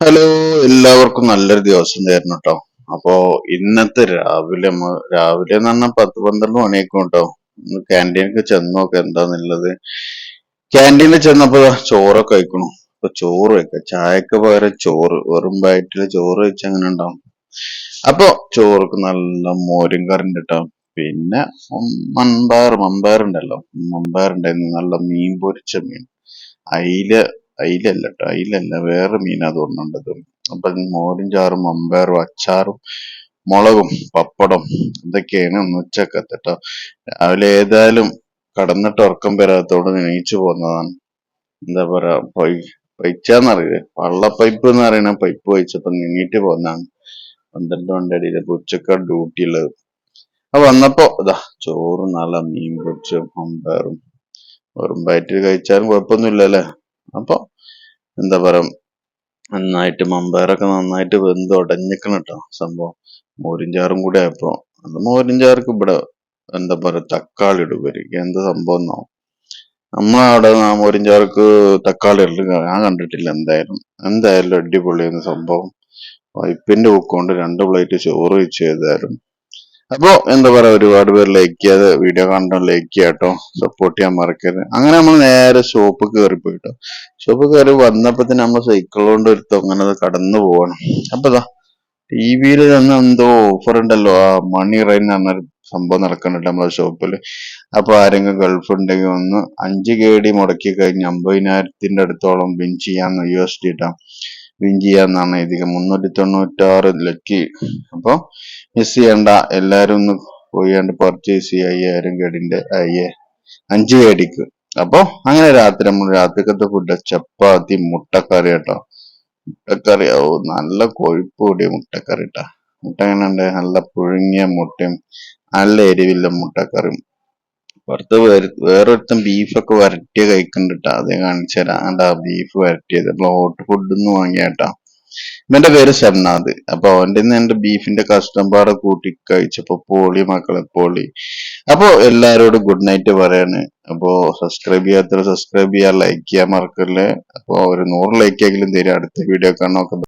Hello എല്ലാവർക്കും നല്ലൊരു ദിവസം തരണം കേട്ടോ അപ്പോ ഇന്നത്തെ രാവിലെ രാവിലെ എന്ന് പറഞ്ഞാൽ പത്ത് പന്ത്രണ്ട് മണിയൊക്കെ കേട്ടോ ക്യാന്റീനിൽ ചെന്ന് നോക്കാം എന്താന്നുള്ളത്. ക്യാന്റീനിൽ ചെന്നപ്പോ ചോറൊക്കെ കഴിക്കണു. അപ്പൊ ചോറ് വെക്കാം ചായക്ക് പകരം ചോറ് വെറും വയറ്റിൽ ചോറ് വെച്ച് അങ്ങനെ ഉണ്ടാവും? അപ്പൊ ചോറൊക്കെ നല്ല മോരും കറിണ്ട് കേട്ടോ പിന്നെ ഉണ്ടല്ലോ മൺപയർ ഉണ്ടായിരുന്നു നല്ല മീൻ പൊരിച്ച മീൻ. അയില അയിലല്ല കേട്ടോ അയിലല്ല വേറെ മീനാ തോന്നുന്നുണ്ടത് അപ്പൊ മോരും ചാറും അമ്പയറും അച്ചാറും മുളകും പപ്പടം ഇതൊക്കെയാണ് ഉച്ചക്കത്തെ കേട്ടോ രാവിലെ ഏതായാലും കടന്നിട്ട് ഉറക്കം വരാത്തോണ്ട് നീച്ചു പോന്നതാണ് എന്താ പറയാ പൈ പൈച്ചാന്നറിയില്ലേ പൈപ്പ് എന്ന് പറയുന്ന പൈപ്പ് വഹിച്ചപ്പോ നീങ്ങിട്ട് പോന്നാണ് പന്ത്രണ്ട് ഇപ്പൊ ഉച്ചക്ക ഡ്യൂട്ടി ഉള്ളത്. അപ്പൊ വന്നപ്പോ ഇതാ ചോറും നല്ല മീൻ പൊരിച്ചും അമ്പയറും. വെറും വയറ്റിൽ കഴിച്ചാലും കുഴപ്പമൊന്നുമില്ല അല്ലേ അപ്പൊ എന്താ പറയാ നന്നായിട്ട് മമ്പയറൊക്കെ നന്നായിട്ട് വെന്ത് ഉടഞ്ഞിക്കണം കേട്ടോ സംഭവം. മോരിഞ്ചാറും ചാറും കൂടെ ആയപ്പോ അത് മോരിഞ്ചാർക്ക് ചാർക്ക് ഇവിടെ എന്താ പറയാ തക്കാളി ഇടും ഇവർ. എന്ത് സംഭവം എന്നോ നമ്മളവിടെ മോരിഞ്ചാർക്ക് തക്കാളി ഇടൽ ഞാൻ കണ്ടിട്ടില്ല എന്തായാലും. എന്തായാലും അടിപൊളിയായിരുന്നു സംഭവം. വൈപ്പിന്റെ കൊണ്ട് രണ്ട് പ്ലേറ്റ് ചോറ് വെച്ച് ചെയ്താലും അപ്പോ എന്താ പറയാ ഒരുപാട് പേര് ലൈക്ക് ചെയ്യാതെ വീഡിയോ കണ്ടോ ലൈക്ക് ചെയ്യാട്ടോ സപ്പോർട്ട് ചെയ്യാൻ മറക്കരുത്. അങ്ങനെ നമ്മൾ നേരെ ഷോപ്പ് കയറി പോയിട്ടോ. ഷോപ്പ് കയറി വന്നപ്പോ തന്നെ നമ്മൾ സൈക്കിൾ കൊണ്ട് എടുത്ത് അങ്ങനെ അത് കടന്നു പോകണം അപ്പൊ ഇതാ ടി വിയിൽ തന്നെ എന്തോ ഓഫർ ഉണ്ടല്ലോ ആ മണി റൈൻ എന്ന് പറഞ്ഞൊരു സംഭവം നടക്കുന്നുണ്ട് നമ്മളെ ഷോപ്പിൽ അപ്പൊ ആരെങ്കിലും ഗൾഫ് ഉണ്ടെങ്കിൽ ഒന്ന് അഞ്ച് കെ ഡി മുടക്കി കഴിഞ്ഞ് അമ്പതിനായിരത്തിന്റെ അടുത്തോളം വിൻ ചെയ്യാന്ന് യു എസ് ഡി ഇട്ടാ വിൻ ചെയ്യാന്നാണ് എഴുതിയത്. മുന്നൂറ്റി തൊണ്ണൂറ്റാറ് ലക്കി അപ്പൊ മിസ് ചെയ്യണ്ട. എല്ലാരും ഒന്ന് പോയി കണ്ട് പർച്ചേസ് ചെയ്യുക അയ്യായിരം കേടിന്റെ അയ്യേ. അഞ്ച് കേടിക്ക് അപ്പൊ അങ്ങനെ രാത്രി നമ്മൾ രാത്രിക്കത്തെ ഫുഡ് ചപ്പാത്തി മുട്ടക്കറി കേട്ടോ. മുട്ടക്കറി ഓ നല്ല കൊഴുപ്പ് കൂടിയ മുട്ടക്കറി കേട്ടോ മുട്ട എങ്ങനെ ഉണ്ട് നല്ല പുഴുങ്ങിയ മുട്ടയും നല്ല എരിവില്ല മുട്ടക്കറിയും. പുറത്ത് വേറെ- വേറൊരുത്തൻ ബീഫൊക്കെ വരട്ടിയ കഴിക്കുന്നുണ്ട് അത് കാണിച്ചു തരാം. ആണ്ടാ ബീഫ് വരട്ടിയത്. ഹോട്ട് ഫുഡ് നിന്ന് വാങ്ങിയാട്ടാ. ഇവന്റെ പേര് ഷംനാദ്. അപ്പൊ അവന്റെ എന്റെ ബീഫിന്റെ കസ്റ്റം പാടെ കൂട്ടി കഴിച്ചപ്പോ പോളി മക്കളെ പോളി. അപ്പൊ എല്ലാരോടും ഗുഡ് നൈറ്റ് പറയാണ്. അപ്പൊ സബ്സ്ക്രൈബ് ചെയ്യാത്തവർ സബ്സ്ക്രൈബ് ചെയ്യാൻ ലൈക്ക് ചെയ്യാൻ മറക്കല്ലേ. അപ്പൊ ഒരു നൂറ് ലൈക്ക് എങ്കിലും തരും. അടുത്ത വീഡിയോ കാണാൻ